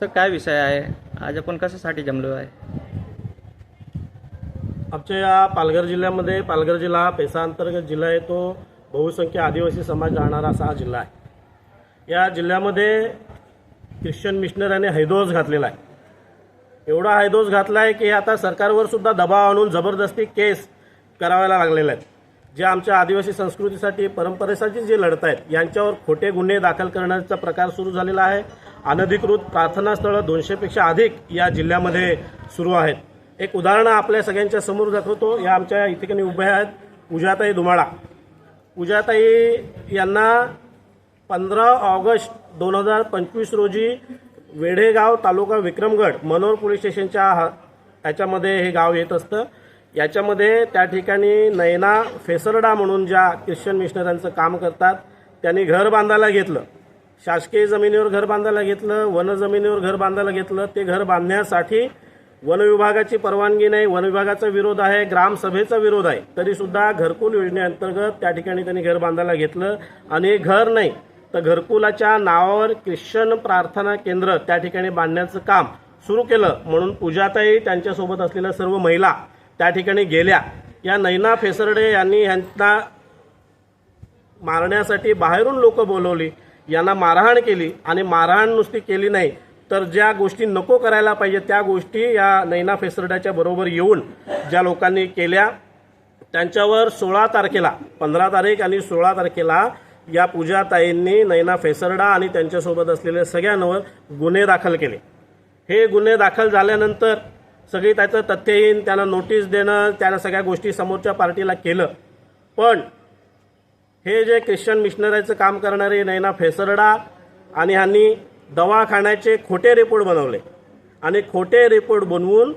Sir काय विषय आहे? आज आपण कशासाठी जमलो आहे? आमच्या या पालघर जिल्ह्यामध्ये पालघर जिल्हा हा पेसा अंतर्गत जिल्हा आहे. तो बहुसंख्य आदिवासी समाज राहणारा असा हा जिल्हा आहे. या जिल्ह्यामध्ये ख्रिश्चन मिशनऱ्याने हैदोस घातलेला आहे. एवढा हैदोस घातला आहे की आता सरकारवर सुद्धा दबाव आणून जबरदस्ती केस करावायला लागलेल्या आहेत. जे आमच्या आदिवासी संस्कृतीसाठी परंपरेसाठी जे लढत आहेत यांच्यावर खोटे गुन्हे दाखल करण्याचा प्रकार सुरू झालेला आहे. अनधिकृत प्रार्थनास्थळं दोनशेपेक्षा अधिक या जिल्ह्यामध्ये सुरू आहेत. एक उदाहरण आपल्या सगळ्यांच्या समोर दाखवतो. या आमच्या या ठिकाणी उभ्या आहेत पूजाताई धुमाळा पूजाताई यांना पंधरा ऑगस्ट दोन हजार पंचवीस रोजी वेढेगाव तालुका विक्रमगड मनोर पोलीस स्टेशनच्या ह्याच्यामध्ये हे गाव येत असतं. याच्यामध्ये त्या ठिकाणी नैना फेसरडा म्हणून ज्या ख्रिश्चन मिशनऱ्यांचं काम करतात त्यांनी घर बांधायला घेतलं. शासकीय जमिनीवर घर बांधायला घेतलं वन जमिनीवर घर बांधायला घेतलं. ते घर बांधण्यासाठी वन विभागाची परवानगी नाही वन विभागाचा विरोध आहे ग्रामसभेचा विरोध आहे. तरीसुद्धा घरकुल योजनेअंतर्गत त्या ठिकाणी त्यांनी घर बांधायला घेतलं. आणि घर नाही तर घरकुलाच्या नावावर ख्रिश्चन प्रार्थना केंद्र त्या ठिकाणी बांधण्याचं काम सुरू केलं. म्हणून पूजाताई त्यांच्यासोबत असलेल्या सर्व महिला त्या ठिकाणी गेल्या. या नैना फेसरडे यांनी यांना मारण्यासाठी बाहेरून लोक बोलवली. यांना मारहाण केली आणि मारहाण नुसती केली नाही तर ज्या गोष्टी नको करायला पाहिजे त्या गोष्टी या नैना फेसरड्याच्या बरोबर येऊन ज्या लोकांनी केल्या त्यांच्यावर सोळा तारखेला पंधरा तारीख आणि सोळा तारखेला या पूजाताईंनी नैना फेसरडा आणि त्यांच्यासोबत असलेल्या सगळ्यांवर गुन्हे दाखल केले. हे गुन्हे दाखल झाल्यानंतर सगळी त्याचं तथ्यहीन त्यांना नोटीस देणं त्यांना सगळ्या गोष्टी समोरच्या पार्टीला केलं. पण हे जे ख्रिश्चन मिशनरीचं काम करणारे नैना फेसरडा आणि ह्यांनी दवाखान्याचे खोटे रिपोर्ट बनवले. आणि खोटे रिपोर्ट बनवून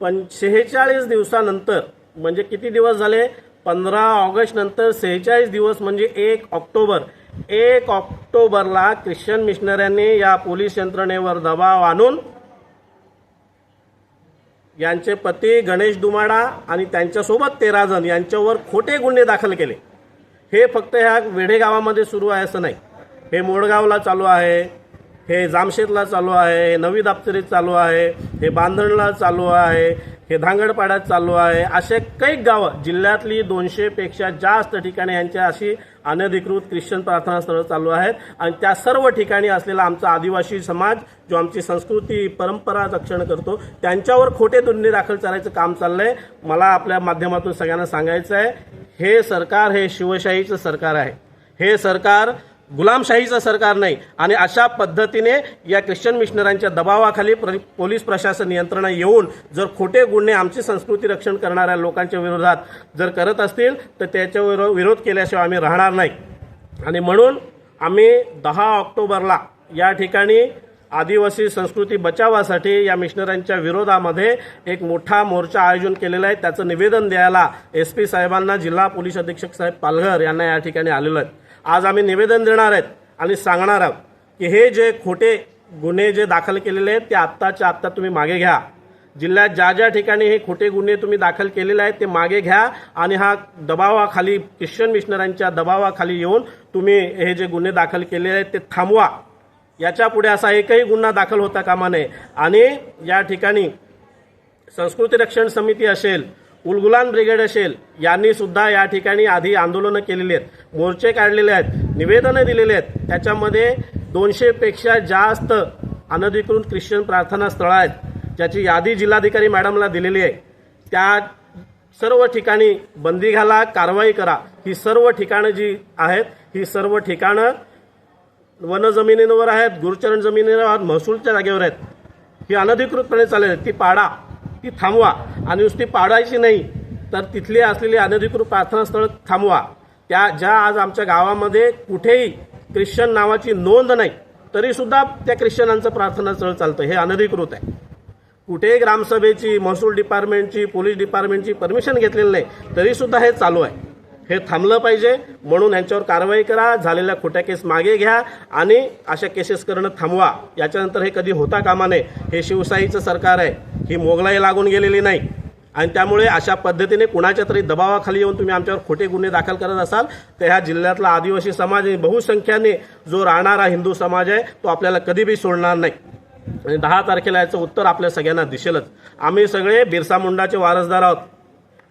पण शेहेचाळीस दिवसानंतर म्हणजे किती दिवस झाले? पंधरा ऑगस्ट नंतर सेहेचाळीस दिवस म्हणजे एक ऑक्टोबर. एक ऑक्टोबरला ख्रिश्चन मिशनऱ्यांनी या पोलीस यंत्रणेवर दबाव आणून यांचे पती गणेश दुमाडा आणि त्यांच्यासोबत तेरा जण यांच्यावर खोटे गुन्हे दाखल केले. हे फक्त ह्या वेढे गावामध्ये सुरू आहे असं नाही. हे मोडगावला चालू आहे हे जामशेदला चालू आहे हे नवी दाप्तरीत चालू आहे हे बांधणला चालू आहे हे धांगडपाड्यात चालू आहे. असे कैक गावं जिल्ह्यातली दोनशेपेक्षा जास्त ठिकाणी यांच्या अशी अनधिकृत ख्रिश्चन प्रार्थनास्थळं चालू आहेत. आणि त्या सर्व ठिकाणी असलेला आमचा आदिवासी समाज जो आमची संस्कृती परंपरा रक्षण करतो त्यांच्यावर खोटे गुन्हे दाखल करायचं काम चाललंय. मला आपल्या माध्यमातून सगळ्यांना सांगायचं आहे हे सरकार हे शिवशाहीचं सरकार आहे. हे सरकार गुलामशाहीचं सरकार नाही. आणि अशा पद्धतीने या ख्रिश्चन मिशनरांच्या दबावाखाली प्र पोलीस प्रशासन यंत्रणा येऊन जर खोटे गुन्हे आमची संस्कृती रक्षण करणाऱ्या लोकांच्या विरोधात जर करत असतील तर त्याच्यावर विरोध केल्याशिवाय आम्ही राहणार नाही. आणि म्हणून आम्ही दहा ऑक्टोबरला या ठिकाणी आदिवासी संस्कृती बचावासाठी या मिशनरांच्या विरोधामध्ये एक मोठा मोर्चा आयोजन केलेला आहे. त्याचं निवेदन द्यायला एस पी साहेबांना जिल्हा पोलीस अधीक्षक साहेब पालघर यांना या ठिकाणी आलेलं आहे. आज आम्ही निवेदन देणार आहेत आणि सांगणार आहोत की हे जे खोटे गुन्हे जे दाखल केलेले आहेत ते आत्ताच्या आत्ता तुम्ही मागे घ्या. जिल्ह्यात ज्या ज्या ठिकाणी हे खोटे गुन्हे तुम्ही दाखल केलेले आहेत ते मागे घ्या आणि हा दबावाखाली ख्रिश्चन मिशनरांच्या दबावाखाली येऊन तुम्ही हे जे गुन्हे दाखल केलेले आहेत ते थांबवा. याच्यापुढे असा एकही गुन्हा दाखल होता कामा नये. आणि या ठिकाणी संस्कृती रक्षण समिती असेल उलगुलान ब्रिगेड असेल यांनी सुद्धा या ठिकाणी आधी आंदोलनं केलेली आहेत. मोर्चे काढलेले आहेत निवेदनं दिलेली आहेत. त्याच्यामध्ये दोनशेपेक्षा जास्त अनधिकृत ख्रिश्चन प्रार्थना स्थळं आहेत ज्याची यादी जिल्हाधिकारी मॅडमला दिलेली आहे. त्या सर्व ठिकाणी बंदी घाला कारवाई करा. ही सर्व ठिकाणं जी आहेत ही सर्व ठिकाणं वन जमिनींवर आहेत गुरुचरण जमिनीवर आहेत महसूलच्या जागेवर आहेत. ही अनधिकृतपणे चालेल ती पाडा. ती थांबवा आणि नुसती पाडायची नाही तर तिथले असलेली अनधिकृत प्रार्थनास्थळं थांबवा. त्या ज्या आज आमच्या गावामध्ये कुठेही ख्रिश्चन नावाची नोंद नाही तरीसुद्धा त्या ख्रिश्चनांचं प्रार्थनास्थळ चालतं. हे अनधिकृत आहे. कुठेही ग्रामसभेची महसूल डिपार्टमेंटची पोलीस डिपार्टमेंटची परमिशन घेतलेली नाही तरीसुद्धा हे चालू आहे. हे थांबलं पाहिजे म्हणून ह्यांच्यावर कारवाई करा झालेल्या खोट्या केस मागे घ्या आणि अशा केसेस करणं थांबवा. याच्यानंतर हे कधी होता कामा नये हे शिवशाहीचं सरकार आहे. ही मोगलाई लागून गेलेली नाही. आणि त्यामुळे अशा पद्धतीने कुणाच्या तरी दबावाखाली येऊन तुम्ही आमच्यावर खोटे गुन्हे दाखल करत असाल तर ह्या जिल्ह्यातला आदिवासी समाज आणि बहुसंख्याने जो राहणारा हिंदू समाज आहे तो आपल्याला कधीबी सोडणार नाही. आणि दहा तारखेला याचं उत्तर आपल्या सगळ्यांना दिसेलच. आम्ही सगळे बिरसा मुंडाचे वारसदार आहोत.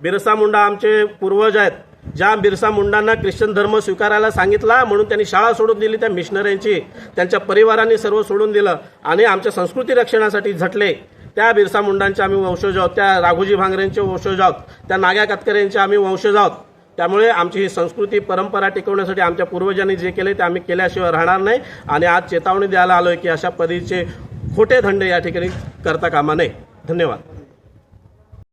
बिरसा मुंडा आमचे पूर्वज आहेत. ज्या बिरसा मुंडांना ख्रिश्चन धर्म स्वीकारायला सांगितला म्हणून त्यांनी शाळा सोडून दिली त्या मिशनऱ्यांची त्यांच्या परिवारांनी सर्व सोडून दिलं. आणि आमच्या संस्कृती रक्षणासाठी झटले. त्या बिरसा मुंडांचे आम्ही वंशज आहोत त्या राघोजी भांगरेंचे वंशज आहोत त्या नाग्या कातकऱ्यांचे आम्ही वंशज आहोत. त्यामुळे आमची ही संस्कृती परंपरा टिकवण्यासाठी आमच्या पूर्वजांनी जे केले ते आम्ही केल्याशिवाय राहणार नाही आणि आज चेतावणी द्यायला आलोय की अशा पद्धतीचे खोटे धंदे या ठिकाणी करता कामा नये. धन्यवाद.